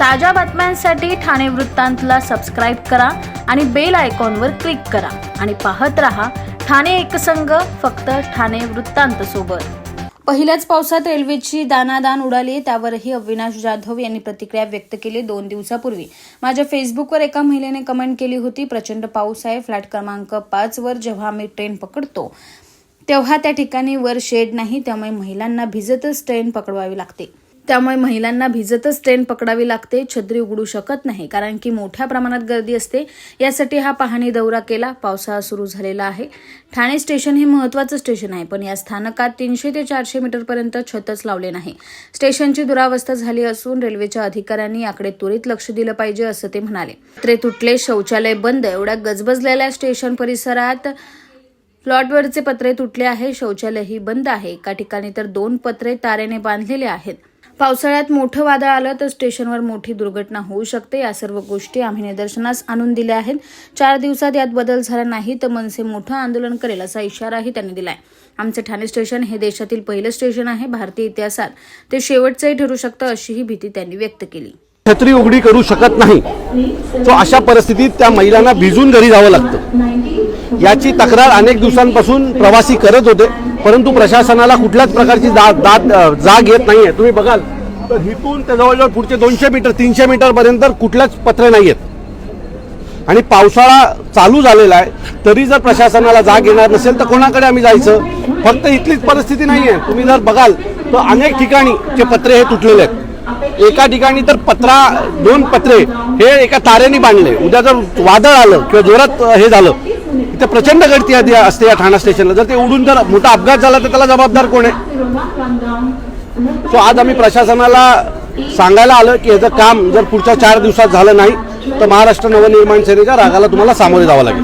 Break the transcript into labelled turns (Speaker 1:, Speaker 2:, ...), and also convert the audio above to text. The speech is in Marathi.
Speaker 1: ताज्या बातम्यांसाठी ठाणे वृत्तांतला सबस्क्राईब करा आणि बेल आयकॉनवर क्लिक करा. आणि पाहत रहा ठाणे एकसंघ फक्त ठाणे वृत्तांत सोबत. पहिल्याच पावसात रेल्वेची दानादान उडाली त्यावरही अविनाश जाधव यांनी प्रतिक्रिया व्यक्त केली दोन दिवसापूर्वी. माझ्या फेसबुकवर एका महिलेने कमेंट केली होती प्रचंड पाऊस आहे फ्लॅट क्रमांक पाच वर जेव्हा आम्ही ट्रेन पकडतो तेव्हा त्या ठिकाणी वर शेड नाही त्यामुळे महिलांना भिजतच ट्रेन पकडवावी लागते. त्यामुळे महिलांना भिजतच ट्रेन पकडावी लागते छत्री उघडू शकत नाही. कारण की मोठ्या प्रमाणात गर्दी असते. यासाठी हा पाहणी दौरा केला. पावसाळा सुरू झालेला आहे. ठाणे स्टेशन हे महत्वाचं स्टेशन आहे पण या स्थानकात तीनशे ते चारशे मीटरपर्यंत छतच लावले नाही. स्टेशनची दुरावस्था झाली असून रेल्वेच्या अधिकाऱ्यांनी याकडे त्वरित लक्ष दिलं पाहिजे असं ते म्हणाले. त्रे तुटले शौचालय बंद एवढ्या गजबजलेल्या स्टेशन परिसरात फ्लॉटवरचे पत्रे तुटले आहे शौचालयही बंद आहे. एका ठिकाणी तर दोन पत्रे तारेने बांधलेले आहेत. पावसाळ्यात मोठं वादळ आलं तर स्टेशनवर मोठी दुर्घटना होऊ शकते. या सर्व गोष्टी आम्ही निदर्शनास आणून दिल्या आहेत. चार दिवसात यात बदल झाला नाही तर मनसे मोठं आंदोलन करेल असा इशाराही त्यांनी दिलाय. आमचे ठाणे स्टेशन हे देशातील पहिलं स्टेशन आहे. भारतीय इतिहासात ते शेवटचंही ठरू शकतं अशीही भीती त्यांनी व्यक्त केली.
Speaker 2: छत्री उघडी करू शकत नाही. तो अशा परिस्थितीत त्या महिलांना भिजून घरी जावं लागतं. याची तक्रार अनेक दिवसांपासून प्रवासी करत होते परंतु प्रशासनाला कुठल्याच प्रकारची दा- दाद जाग येत नाहीये. तुम्ही बघाल तर हिथून ते जवळजवळ पुढचे दोनशे मीटर तीनशे मीटरपर्यंत कुठल्याच पत्रे नाही आहेत आणि पावसाळा चालू झालेला आहे तरी जर प्रशासनाला जाग येणार नसेल तर कोणाकडे आम्ही जायचं? फक्त इथलीच परिस्थिती नाही आहे तुम्ही जर बघाल तर अनेक ठिकाणी जे पत्रे हे तुटलेले आहेत. एका ठिकाणी तर पत्रा दोन पत्रे हे एका तारेने बांधले. उद्या जर वादळ आलं किंवा जोरात हे झालं इथे प्रचंड गर्दी आधी असते या ठाणा स्टेशनला. जर ते उडून जर मोठा अपघात झाला तर त्याला जबाबदार कोण आहे? सो आज आम्ही प्रशासनाला सांगायला आलं की याचं काम जर पुढच्या चार दिवसात झालं नाही तर महाराष्ट्र नवनिर्माण सेनेच्या रागाला तुम्हाला सामोरे जावं लागेल.